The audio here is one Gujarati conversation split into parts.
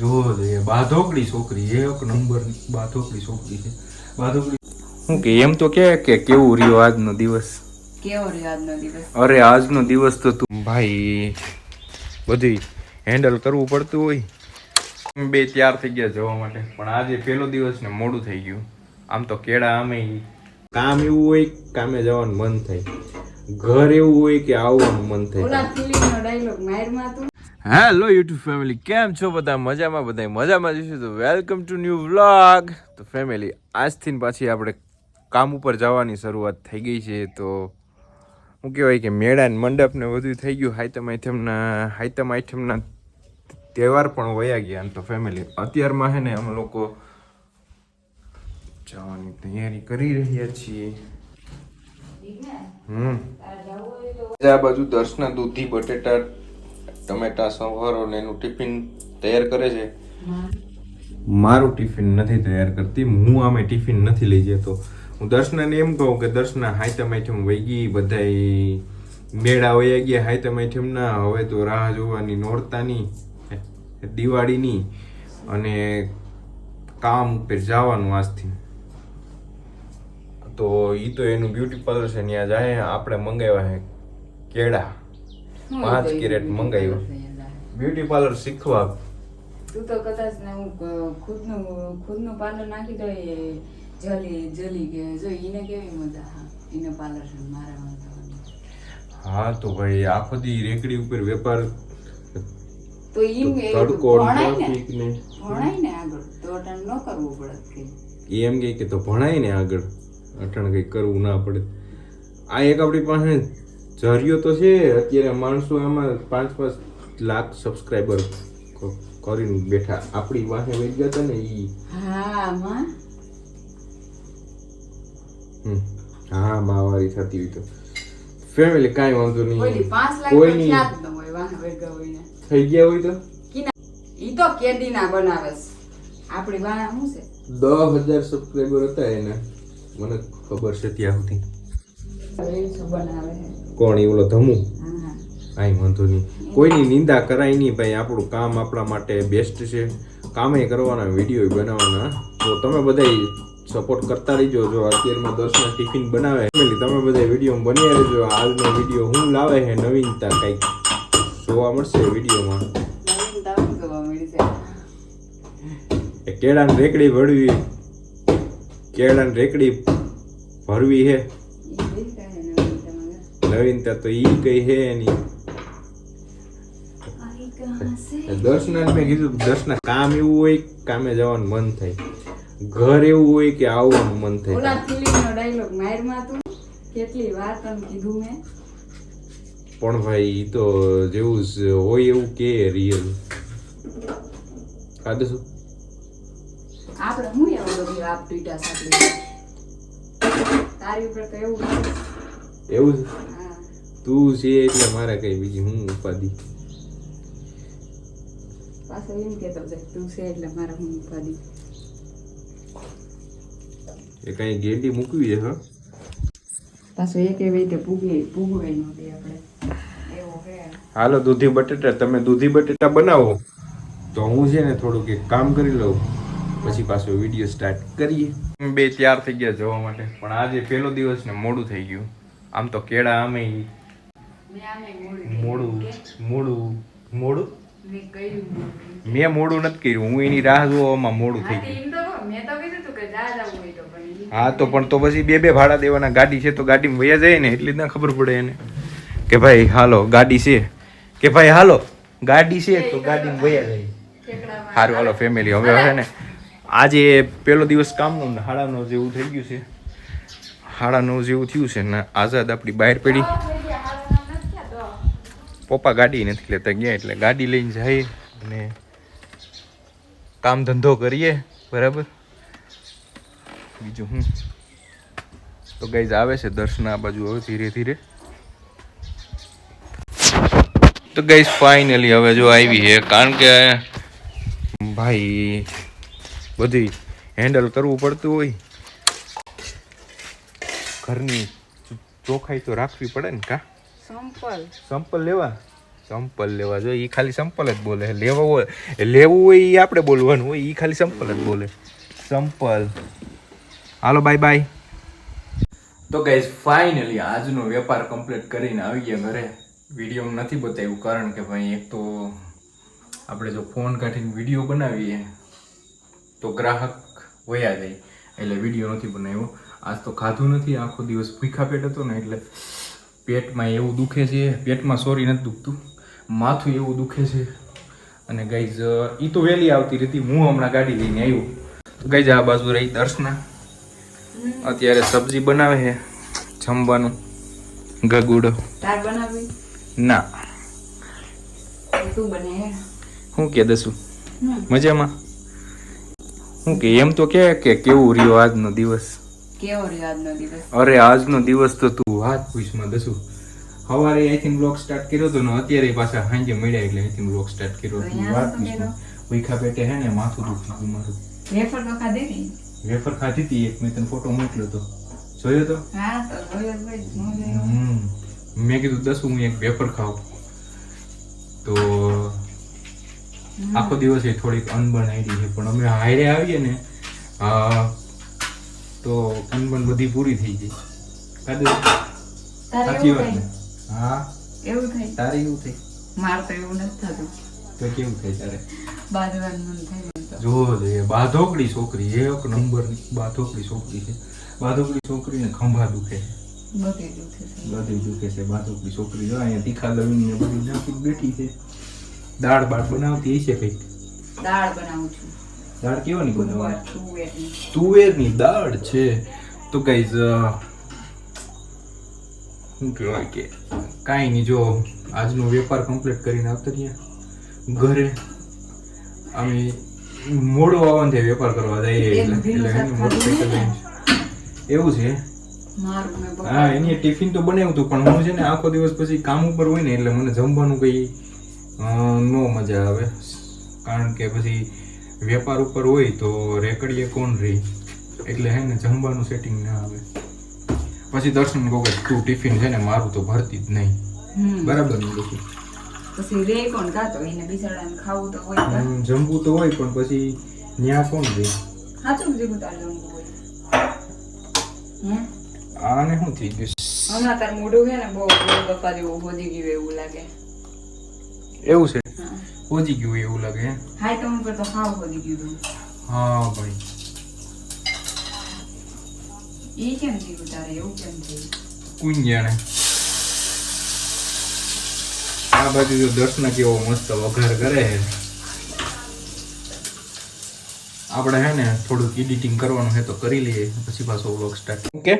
જોઈએ બાધોકડી છોકરી એક નંબર બાધોકડી છોકરી છે. બાધોકડી હું કે એમ તો કે કે કેવું રહ્યો આજનો દિવસ? કેવો રહ્યો આજનો દિવસ? અરે આજનો દિવસ તો તું ભાઈ બધું હેન્ડલ કરવું પડતું હોય. બે તૈયાર થઈ ગયા જવા માટે પણ આજે પહેલો દિવસ ને મોડું થઈ ગયું. આમ તો કેળા આમે કામ એવું હોય કામે જવાનું મન થાય. ઘર એવું હોય કે આવવાનું મન ઓલા હેલો યુટ્યુબ ફેમિલી કેમ છો બધા? મજામાં બધા મજામાં જઈશું તો વેલકમ ટુ ન્યૂ વ્લોગ તો ફેમિલી આજથી પાછી આપણે કામ ઉપર જવાની શરૂઆત થઈ ગઈ છે. તો શું કહેવાય કે મેળા ને મંડપ ને બધું થઈ ગયું. હાઈતમ આઈટમના હાઈતમ આઈટમના તહેવાર પણ વયા ગયા તો ફેમિલી અત્યારમાં છે ને અમે લોકો જવાની તૈયારી કરી રહ્યા છીએ. હમ. આ બાજુ દર્શના દૂધી બટેટા ટમેટા, સંભારો ને એનું ટિફિન તૈયાર કરે છે? મારું ટિફિન નથી તૈયાર કરતી, હું આમે ટિફિન નથી લઈ જતો. હું દર્શનાને એમ કહું કે દર્શના, હાઈતમ આઈટમ વહી ગઈ, બધાય મેળા વયા ગયા, હાઈતમ આઈટમના હવે તો રાહ જોવાની નોરતાની દિવાળીની અને કામ ઉપર જવાનું આજથી. તો એ તો એનું બ્યુટી પાર્લર છે ત્યાં જાય, આપણે મંગાવ્યા છે કેળા. પાંચ કેરેટ મંગાવ્યું. બ્યુટી પાર્લર શીખવા. તું તો કદાચ ને હું ખુદનું ખુદનું પાર્લર નાખી દો જલી જલી કે જો ઈને કેવી મજા હા એને પાર્લર મારા હા તો ભાઈ આખો દી રેકડી ઉપર વેપાર તો ઈમ એ ભણાય ને. ભણાય ને આગળ. તો અટણ ન કરવું પડે કે. એમ કે તો ભણાય ને આગળ. અટણ કઈ કરવું ના પડે. આ એક આપણી પાસે જરિયો તો છે અત્યારે માણસો આમાં પાંચ પાંચ લાખ સબસ્ક્રાઈબર કરીને બેઠા. આપણી પાસે વહી ગયા ને ઈ. હા માં. હા માવારી થતી હોય તો. ફેમિલી કાંઈ વાંધો નહીં. કોઈની ન ને. થઈ ગયા હોય તો? ઈ તો કેદીના બનાવેસ આપણી વાહ શું છે? દસ હજાર સબસ્ક્રાઈબર હતા એને. મને ખબર છે ત્યાં સુધી. કોણ એ ઓલો ધમુ? કાંઈ વાંધો નહીં. કોઈની નિંદા કરાય નહીં ભાઈ આપણું કામ આપણા માટે બેસ્ટ છે. કામે કરવાના વીડિયો બનાવવાના. તો તમે બધા સપોર્ટ કરતા રહીજો. જો અત્યારમાં દસના ટિફિન બનાવે તમે બધા વીડિયો બની રહેજો. આજનો વીડિયો હું લાવે છે નવીનતા કંઈક? જોવા મળશે વિડીયોમાં. કેળાની રેકડી ભરવી કેળાની રેકડી ભરવી હે નવીનતા તો ઈ કઈ હે એની દર્શના મેં કીધું દર્શના કામ એવું હોય કામે જવાનું મન થાય ઘર એવું હોય કે આવવાનું મન થાય ઓલા ફિલ્મનો ડાયલોગ મારમાં તું કેટલી વાર તને કીધું મેં પણ ભાઈ ઈ તો જેવું હોય એવું કે રિયલ કાદે શું આપણે હું એવું બધી આપ પીટા સાથે તારી ઉપર તો એવું એવું હા તું છે એટલે મારે કઈ બીજી હું ઉપાધિ? પાછો એમ કહેતો છે તું છે એટલે મારે હું ઉપાધી. એ કઈ ગેડી મૂકવી છે હા? પાછો એક એવી રીતે પૂગી પૂગવાય નો આપણે એવો હે હાલો દૂધી બટેટા તમે દૂધી બટેટા બનાવો. તો હું છે ને થોડુંક એક કામ કરી લઉં પછી પાછો વીડિયો સ્ટાર્ટ કરીએ. બે તૈયાર થઈ ગયા જવા માટે પણ આજે પહેલો દિવસ ને મોડું થઈ ગયું. આમ તો કેળા આમે મોડી મોડું મોડું મેં મોડી. નથી કર્યું. હું એની રાહ જોવામાં મોડું થઈ ગયું. હા તો પણ તો પછી બે બે ભાડા દેવાના ગાડી છે તો ગાડીમાં વયા જાય ને એટલી ના ખબર પડે એને. કે ભાઈ હાલો ગાડી છે. કે ભાઈ હાલો ગાડી છે તો ગાડીમાં વયા જાય. સારું હાલો ફેમિલી હવે હવે ને આજે પહેલો દિવસ કામનો ને સાડા જેવું થઈ ગયું છે. હાડાનો જેવું થયું છે ને આઝાદ આપણી બહાર પડી. પપ્પા ગાડી નથી લેતા ગયા એટલે ગાડી લઈને જઈએ અને કામ ધંધો કરીએ, બરાબર? બીજું હું? તો ગઈ આવે છે દર્શન આ બાજુ હવે ધીરે ધીરે. તો ગઈ ફાઇનલી હવે જો આવી છે, કારણ કે ભાઈ બધી હેન્ડલ કરવું પડતું હોય. ઘરની ચોખ્ખાઈ તો રાખવી પડે ને કા? સંપલ. સંપલ લેવા? સંપલ લેવા જોઈએ. એ ખાલી સંપલ જ બોલે. લેવા હોય. લેવું હોય એ આપણે બોલવાનું હોય. એ ખાલી સંપલ જ બોલે. સંપલ. Hello bye bye. તો ગાઈઝ ફાઇનલી આજનો વેપાર કમ્પ્લીટ કરીને આવી ગયા ઘરે. વીડિયો નથી બતાવ્યું કારણ કે ભાઈ એક તો આપણે જો ફોન કાઢીને વીડિયો બનાવીએ તો ગ્રાહક વયા જાય. એટલે વીડિયો નથી બનાવ્યો. આજ તો ખાધું નથી. આખો દિવસ ભૂખા પેટ હતો ને એટલે પેટમાં એવું દુખે છે પેટમાં સોરી નથી દુખતું માથું એવું દુખે છે. અને ગાઈઝ એ તો વહેલી આવતી હતી હું હમણાં ગાડી લઈને આવ્યો. તો ગાઈઝ આ બાજુ રહી દર્શના. અત્યારે સબ્જી બનાવે છે જમવાનું. ગગુડો. ના. હું. કે દસું? મજામાં? શું કે એમ તો કે કે કેવું રહ્યો આજનો દિવસ? કેવો રહ્યો આજનો દિવસ? અરે આજનો દિવસ તો તું વાત પૂછમાં દસું. સવારે અહીંથી બ્લોગ સ્ટાર્ટ કર્યો હતો ને અત્યારે પાછા સાંજે મળ્યા એટલે અહીંથી બ્લોગ સ્ટાર્ટ કર્યો. તો તું વાત પૂછમાં. ભૂખા પેટે હે ને માથું દુખી ગયું મારું. વેફર તો ખાધી ને? વેફર ખાધી હતી એક મેં તને ફોટો મોકલ્યો તો. જોયો તો? હા તો જોયો મેં કીધું દસ હું એક વેફર ખાઉં. તો આખો દિવસ એ થોડીક અનબન આવી છે. પણ અમે હાયરે આવીએ ને અ, તો કનબન બધી પૂરી થઈ ગઈ. કાદુ સાચી વાત હા. એવું થાય? તારે એવું થાય? માર તો એવું નથી થતું. તો કેવું થાય તારે? બાંધવાનું મન થાય જો બાધોકડી છોકરી એક નંબરની બાધોકડી છોકરી છે. બાધોકડી છોકરીને ખંભા દુખે છે. બધી દુખે છે. બધી દુખે છે બાધોકડી છોકરી. જો અહીંયા તીખા લવિંગ ને બધી નાખી બેઠી છે. દાળ બાળ બનાવતી હશે કંઈક? દાળ બનાવું છું. દાળ કેવાની બનાવવાની? તુવેરની. દાળ છે. તો ગાઈઝ શું કહેવાય કે કાંઈ નહીં જો આજનો વેપાર કમ્પ્લીટ કરીને આવતરીએ ઘરે અમે મોડો આવવાનું થાય વેપાર કરવા જઈએ એટલે મોટરસાઇકલ એવું છે? હા એની ટિફિન તો બનાવ્યું હતું પણ હું છે ને આખો દિવસ પછી કામ ઉપર હોય ને એટલે મને જમવાનું કઈ નો મજા આવે. કારણ કે પછી વેપાર ઉપર હોય તો રેકડીએ કોણ રહી એટલે હે ને જમવાનું સેટિંગ ના આવે. પછી દર્શન કે તું ટિફિન છે ને મારું તો ભરતી જ નહીં. બરાબર ને બધું? પછી રે કોણ? કાતો એને બિચારાને ખાવું તો હોય. જમવું તો હોય પણ પછી ન્યા કોણ રે? સાચું કીધું તારે જમવું હોય. આને શું થઈ ગયું? હમણાં તાર મોઢું છે ને બહુ બહુ જેવું હોજી ગયું એવું લાગે. એવું છે? હા પહોંચી ગયું એવું લાગે હે? હાઈ તો ઉપર તો હાવ હોજી ગયું હા ભાઈ. એ કેમ થયું તારે? એવું કેમ થયું? કોણ જાણે આ બાજુ જો દર્શન કેવો મસ્ત વઘાર કરે છે. આપણે હે ને થોડુંક એડિટિંગ કરવાનું છે તો કરી લઈએ પછી પાછો વ્લોગ સ્ટાર્ટ ઓકે?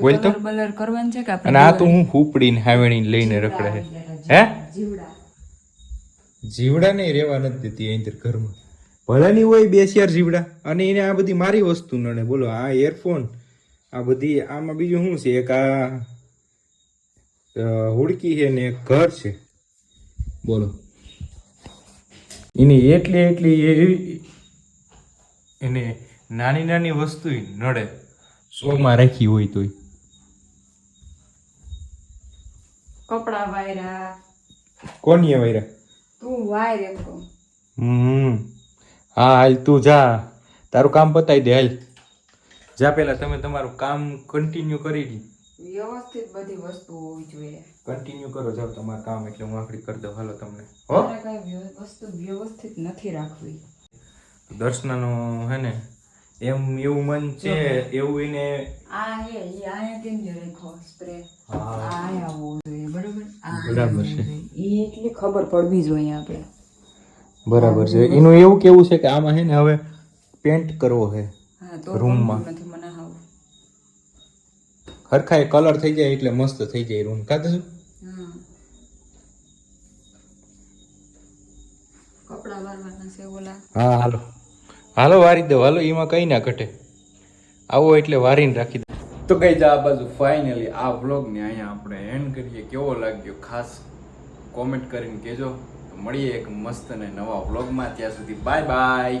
બોલ તો. કલર બલર કરવાનું છે કે આપણે અને આ તો હું હુપડીને હાવેણીને લઈને રખડે છે. હે? જીવડા. જીવડા નહીં રહેવા નથી દેતી અહીંથી ઘરમાં. ભલે નહીં હોય બે ચાર જીવડા. અને એને આ બધી મારી વસ્તુ નડે. બોલો આ એરફોન આ બધી આમાં બીજું શું છે? એક આ હુડકી છે ને એક ઘર છે. બોલો. એની એટલી એટલી એવી એને નાની નાની વસ્તુ નડે. શોમાં રાખી હોય તોય. કપડા વાયરા. કોની વૈરા તું વાય એમ કહું હમ. હા હાલ તું જા. તારું કામ પતાવી દે હાલ. જા પેલા તમે તમારું કામ કન્ટિન્યુ કરી દી વ્યવસ્થિત બધી વસ્તુ હોવી જોઈએ. કન્ટિન્યુ કરો જાઓ તમારું કામ એટલે હું આખરી કરી દઉં. હાલો તમને. હો? કઈ વસ્તુ વ્યવસ્થિત નથી રાખવી. દર્શનાનો હે ને એમ એવું મન છે એવું એને આ હે ઈ આયા કેમ જે રાખો સ્પ્રે આ આયા હોવું જોઈએ બરોબર? બરાબર છે. એટલી ખબર પડવી જોઈએ આપણે. બરાબર છે. એનું એવું કેવું છે કે આમાં હે ને હવે પેન્ટ કરવો છે રૂમમાં. નથી મને હાવ એ કલર થઈ જાય એટલે મસ્ત થઈ જાય રૂમ કાં શું? કપડા વારવાના છે ઓલા. હા હાલો. હાલો વારી દો. હાલો એમાં કઈ ના ઘટે. આવો એટલે વારીને રાખી દો. તો કઈ આ બાજુ ફાઇનલી આ વ્લોગ ને અહીંયા આપણે એન્ડ કરીએ. કેવો લાગ્યો? ખાસ કોમેન્ટ કરીને કહેજો. મળીએ એક મસ્ત અને નવા વ્લોગમાં. ત્યાં સુધી બાય બાય.